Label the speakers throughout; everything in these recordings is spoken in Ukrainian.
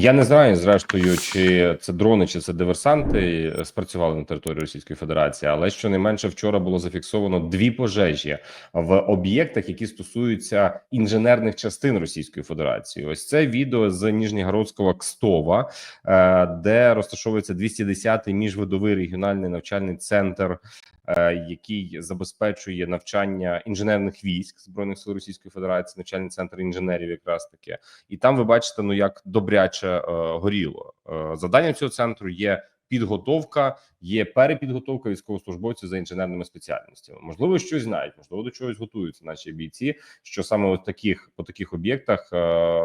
Speaker 1: Я не знаю, зрештою, чи це дрони, чи це диверсанти спрацювали на території Російської Федерації, але щонайменше вчора було зафіксовано дві пожежі в об'єктах, які стосуються інженерних частин Російської Федерації. Ось це відео з Ніжнігородського Кстова, е, де розташовується 210-й міжвидовий регіональний навчальний центр. Е, Який забезпечує навчання інженерних військ збройних сил Російської Федерації, навчальний центр інженерів, якраз таке, і там ви бачите, ну як добряче е, горіло. Е, Завданням цього центру є підготовка, є перепідготовка військовослужбовців за інженерними спеціальностями. Можливо, щось знають, можливо, до чогось готуються наші бійці. Що саме от таких по таких об'єктах е,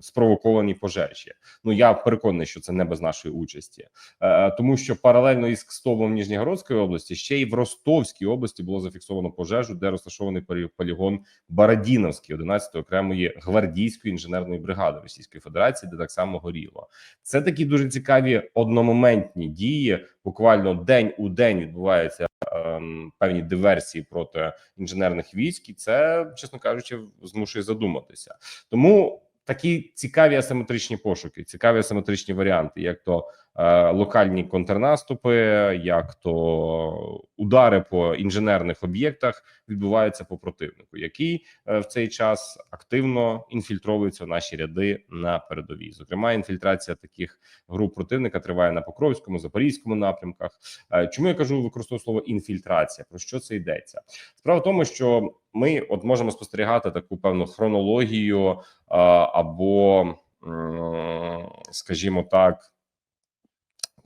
Speaker 1: спровоковані пожежі. Ну я переконаний, що це не без нашої участі, е, тому що паралельно із Кстовом Ніжнігородської області ще й в Ростовській області було зафіксовано пожежу, де розташований полігон Барадіновський 11-ї окремої гвардійської інженерної бригади Російської Федерації, де так само горіло. Це такі дуже цікаві одномоментні дії. Буквально день у день відбуваються ем, певні диверсії проти інженерних військ, і це, чесно кажучи, змушує задуматися. Тому такі цікаві асиметричні пошуки, цікаві асиметричні варіанти, як то локальні контрнаступи, як то удари по інженерних об'єктах відбуваються по противнику, який е, в цей час активно інфільтровується в наші ряди на передовій. Зокрема, інфільтрація таких груп противника триває на Покровському, Запорізькому напрямках. Е, Чому я кажу використовую слово інфільтрація? Про що це йдеться? Справа в тому, що ми от можемо спостерігати таку певну хронологію або, скажімо так.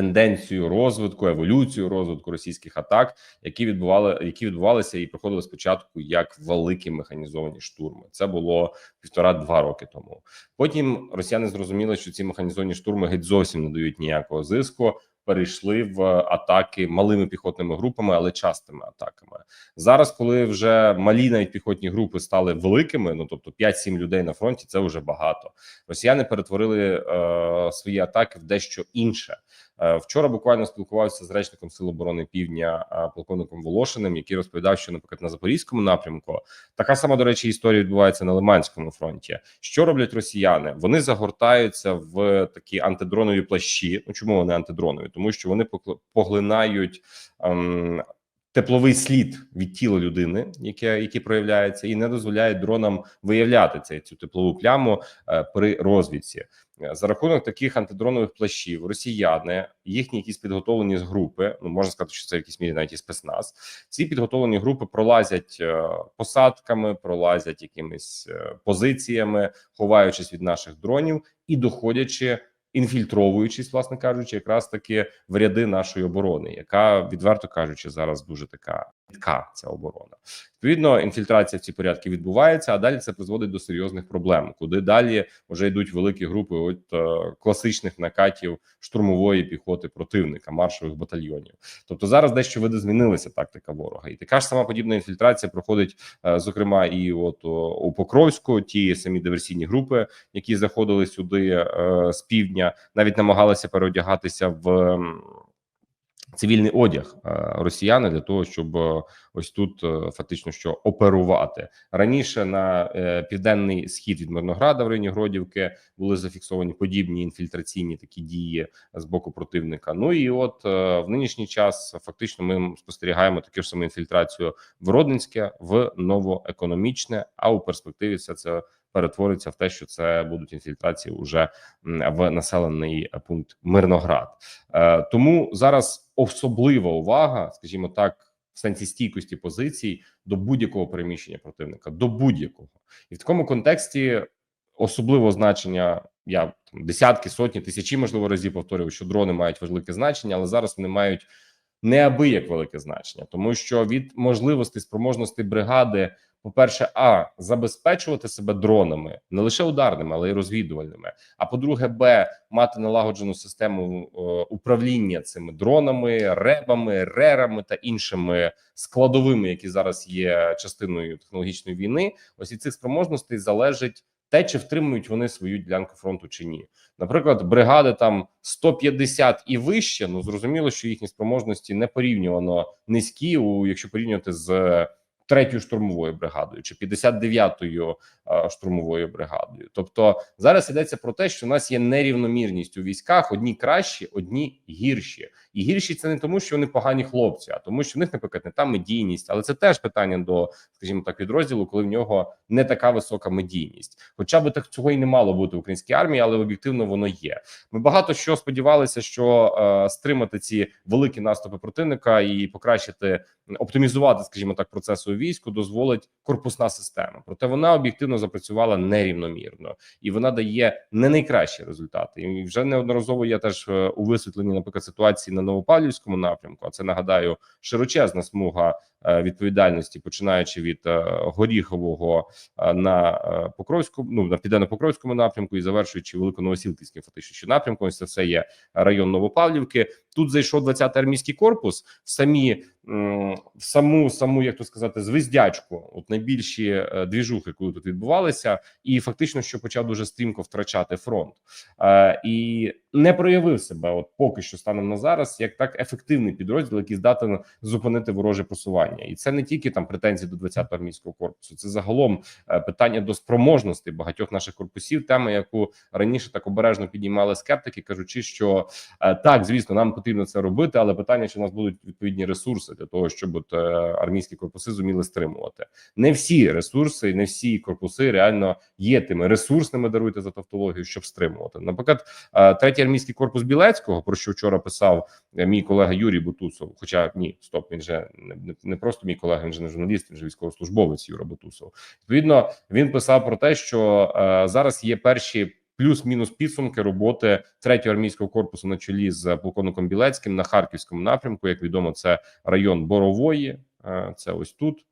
Speaker 1: Тенденцію розвитку, еволюцію розвитку російських атак, які відбували, які відбувалися і проходили спочатку як великі механізовані штурми. Це було півтора-два роки тому. Потім росіяни зрозуміли, що ці механізовані штурми геть зовсім не дають ніякого зиску. Перейшли в атаки малими піхотними групами, але частими атаками. Зараз, коли вже малі навіть піхотні групи стали великими, ну тобто 5-7 людей на фронті, це вже багато. Росіяни перетворили е, свої атаки в дещо інше. Е, Вчора буквально спілкувався з речником Сил оборони Півдня е, полковником Волошиним, який розповідав, що, наприклад, на запорізькому напрямку така сама до речі історія відбувається на Лиманському фронті. Що роблять росіяни? Вони загортаються в такі антидронові плащі. Ну чому вони антидронові? Тому що вони поглинають. Ем, Тепловий слід від тіла людини, яке який проявляється, і не дозволяє дронам виявляти цей цю теплову пляму е, при розвідці. Е, За рахунок таких антидронових плащів, росіяни, їхні якісь підготовлені з групи, ну можна сказати, що це в якійсь мірі навіть і спецназ. Ці підготовлені групи пролазять е, посадками, пролазять якимись е, позиціями, ховаючись від наших дронів і доходячи. Інфільтровуючись, власне кажучи, якраз таки в ряди нашої оборони, яка відверто кажучи, зараз дуже така рідка ця оборона. Відповідно, інфільтрація в ці порядки відбувається, а далі це призводить до серйозних проблем, куди далі вже йдуть великі групи от е, класичних накатів штурмової піхоти противника, маршових батальйонів. Тобто зараз дещо видозмінилася тактика ворога, і така ж сама подібна інфільтрація проходить, е, зокрема, і от о, у Покровську ті самі диверсійні групи, які заходили сюди е, з півдня, навіть намагалися переодягатися в. Цивільний одяг е, росіяни для того, щоб е, ось тут е, фактично що оперувати раніше на південний схід від Мирнограда в районі Гродівки були зафіксовані подібні інфільтраційні такі дії з боку противника. Ну і от в нинішній час фактично ми спостерігаємо таку ж саму інфільтрацію в Родинське, в новоекономічне. А у перспективі все це перетвориться в те, що це будуть інфільтрації уже в населений пункт Мирноград. Е, Тому зараз особлива увага, скажімо так, в сенсі стійкості позицій до будь-якого переміщення противника, до будь-якого, і в такому контексті особливо значення. Я там десятки, сотні, тисячі, можливо, разів повторював, що дрони мають велике значення, але зараз вони мають неабияк велике значення, тому що від можливостей спроможностей бригади, по-перше, а забезпечувати себе дронами не лише ударними, але й розвідувальними. А по-друге, б мати налагоджену систему е, управління цими дронами, ребами, рерами та іншими складовими, які зараз є частиною технологічної війни. Ось від цих спроможностей залежить. Те, чи втримують вони свою ділянку фронту чи ні, наприклад, бригади там 150 і вище. Ну зрозуміло, що їхні спроможності не порівнювано низькі, у якщо порівнювати з третьою штурмовою бригадою чи 59-ю е, штурмовою бригадою. Тобто зараз йдеться про те, що у нас є нерівномірність у військах: одні кращі, одні гірші. І гірші це не тому, що вони погані хлопці, а тому, що в них, наприклад, не та медійність, але це теж питання до, скажімо так, підрозділу, коли в нього не така висока медійність. Хоча би так цього і не мало бути в українській армії, але об'єктивно воно є. Ми багато що сподівалися, що е, стримати ці великі наступи противника і покращити оптимізувати, скажімо так, процеси у війську дозволить корпусна система. Проте вона об'єктивно запрацювала нерівномірно і вона дає не найкращі результати. І вже неодноразово я теж е, у висвітленні, наприклад, ситуації на Новопавлівському напрямку. А це нагадаю широчезна смуга е, відповідальності, починаючи від е, Горіхового на Покровському, ну на південно-покровському напрямку і завершуючи великоновосілківським фактично напрямком. Це все є район Новопавлівки. Тут зайшов 20-й армійський корпус. Самі в саму саму, як то сказати, звездячку, от найбільші е, двіжухи, коли тут відбувалися, і фактично, що почав дуже стрімко втрачати фронт, е, і не проявив себе, от поки що станом на зараз, як так ефективний підрозділ, який здатен зупинити вороже просування, і це не тільки там претензії до 20-го армійського корпусу, це загалом е, питання до спроможності багатьох наших корпусів. Тема, яку раніше так обережно піднімали скептики, кажучи, що так, звісно, нам потрібно це робити, але питання, чи у нас будуть відповідні ресурси для того, щоб от, е, армійські корпуси зуміли стримувати. Не всі ресурси, не всі корпуси реально є тими ресурсними. Даруйте за тавтологію, щоб стримувати. Наприклад, е, третій армійський корпус Білецького, про що вчора писав е, мій колега Юрій Бутусов. Хоча ні, стоп, він же не, просто мій колега, він же не журналіст, він же військовослужбовець Юра Бутусов. Відповідно, він писав про те, що зараз є перші. Плюс-мінус підсумки роботи третього армійського корпусу на чолі з полковником Білецьким на харківському напрямку. Як відомо, це район Борової. е, Це ось тут. Е,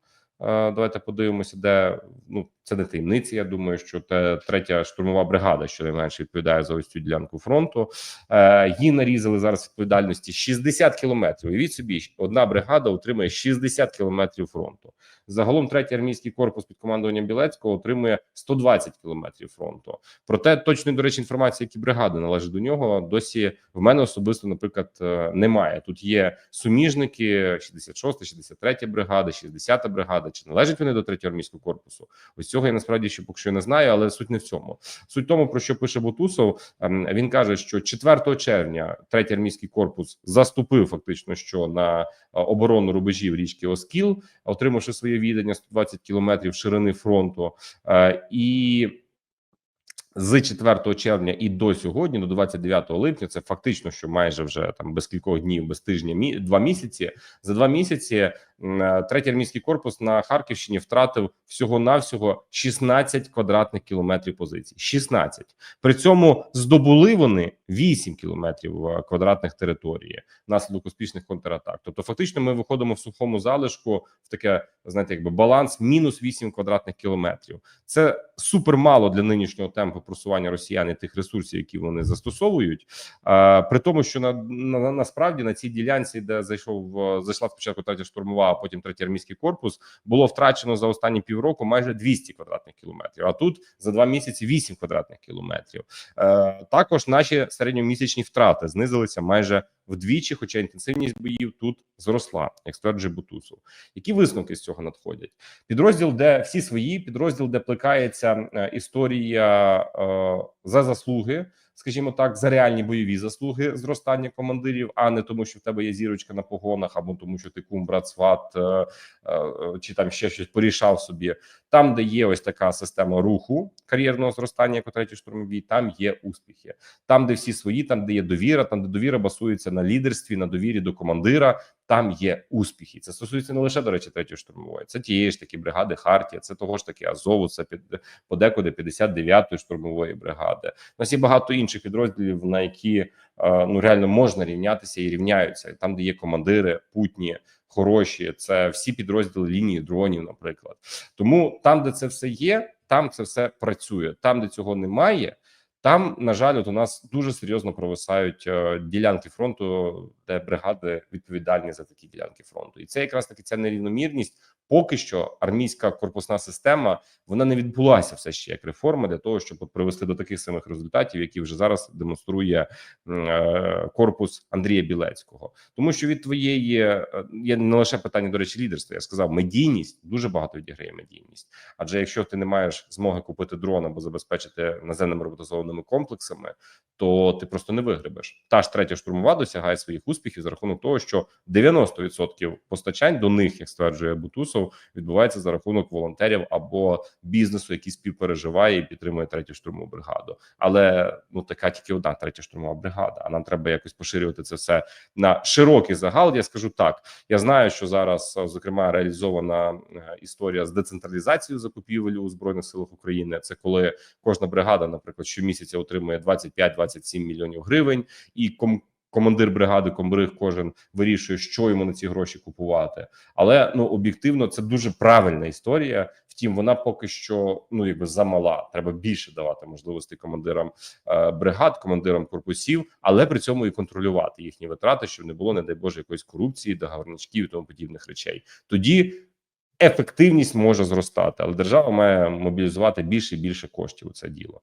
Speaker 1: Давайте подивимося, де ну це не таємниці. Я думаю, що те третя штурмова бригада, що найменше відповідає за ось цю ділянку фронту. Е, Її нарізали зараз відповідальності 60 кілометрів. Уявіть собі, одна бригада отримує 60 кілометрів фронту. Загалом третій армійський корпус під командуванням Білецького отримує 120 кілометрів фронту. Проте точної, до речі, інформації, які бригади належать до нього, досі в мене особисто, наприклад, е, немає. Тут є суміжники 66, 63 бригада, 60 бригада. Чи належать вони до третього армійського корпусу? Ось цього я насправді ще поки що не знаю, але суть не в цьому. Суть в тому, про що пише Бутусов. ем, Він каже, що 4 червня третій армійський корпус заступив фактично що на е, оборону рубежів річки Оскіл, отримавши своє віддання 120 кілометрів ширини фронту, Е, і з 4 червня і до сьогодні, до 29 липня, це фактично, що майже вже там без кількох днів, без тижня, мі, два місяці. За два місяці третій армійський корпус на Харківщині втратив всього навсього 16 квадратних кілометрів позицій. 16. При цьому здобули вони 8 кілометрів е, квадратних території внаслідок успішних контратак. Тобто, фактично, ми виходимо в сухому залишку в таке, знаєте, якби баланс мінус 8 квадратних кілометрів. Це супер мало для нинішнього темпу просування росіян і тих ресурсів, які вони застосовують. А, при тому, що на, на насправді на цій ділянці, де зайшов е, зайшла спочатку третя штурмова, а потім третій армійський корпус, було втрачено за останні півроку майже 200 квадратних кілометрів. А тут за два місяці 8 квадратних кілометрів. Е, також наші середньомісячні втрати знизилися майже вдвічі, хоча інтенсивність боїв тут зросла, як стверджує Бутусов. Які висновки з цього надходять? Підрозділ, де всі свої, підрозділ, де плекається е, історія е, за заслуги, скажімо так, за реальні бойові заслуги зростання командирів, а не тому, що в тебе є зірочка на погонах, або тому, що ти кум, брат, сват, е, е, чи там ще щось порішав собі. Там, де є ось така система руху кар'єрного зростання, як у третій штурмовій, там є успіхи. Там, де всі свої, там де є довіра, там де довіра басується на лідерстві, на довірі до командира. Там є успіхи. Це стосується не лише до речі, третьої штурмової, це тієї ж таки бригади Хартія, це того ж таки Азову, це під подекуди 59-ї штурмової бригади. Нас є багато інших підрозділів, на які е, ну реально можна рівнятися і рівняються. Там, де є командири, путні, хороші, це всі підрозділи лінії дронів, наприклад. Тому там, де це все є, там це все працює. Там, де цього немає. Там, на жаль, от у нас дуже серйозно провисають е, ділянки фронту, де бригади відповідальні за такі ділянки фронту, і це якраз таки ця нерівномірність. Поки що армійська корпусна система вона не відбулася все ще як реформа для того, щоб привести до таких самих результатів, які вже зараз демонструє е, корпус Андрія Білецького, тому що від твоєї е, є не лише питання до речі, лідерства. Я сказав, медійність дуже багато відіграє медійність. Адже якщо ти не маєш змоги купити дрон або забезпечити наземним наземними роботизованими комплексами, то ти просто не вигребеш. Та ж третя штурмова досягає своїх успіхів за рахунок того, що 90% постачань до них, як стверджує Бутусов, відбувається за рахунок волонтерів або бізнесу, який співпереживає і підтримує третю штурмову бригаду. Але ну така тільки одна третя штурмова бригада. А нам треба якось поширювати це все на широкий загал. Я скажу так: я знаю, що зараз зокрема реалізована е, історія з децентралізацією закупівель у збройних силах України. Це коли кожна бригада, наприклад, щомісяця отримує 25-27 мільйонів гривень, і ком. Командир бригади, комбриг кожен вирішує, що йому на ці гроші купувати. Але ну об'єктивно це дуже правильна історія. Втім, вона поки що ну якби замала. Треба більше давати можливостей командирам е, бригад, командирам корпусів, але при цьому і контролювати їхні витрати, щоб не було, не дай Боже, якоїсь корупції, договорничків і тому подібних речей. Тоді ефективність може зростати, але держава має мобілізувати більше і більше коштів у це діло.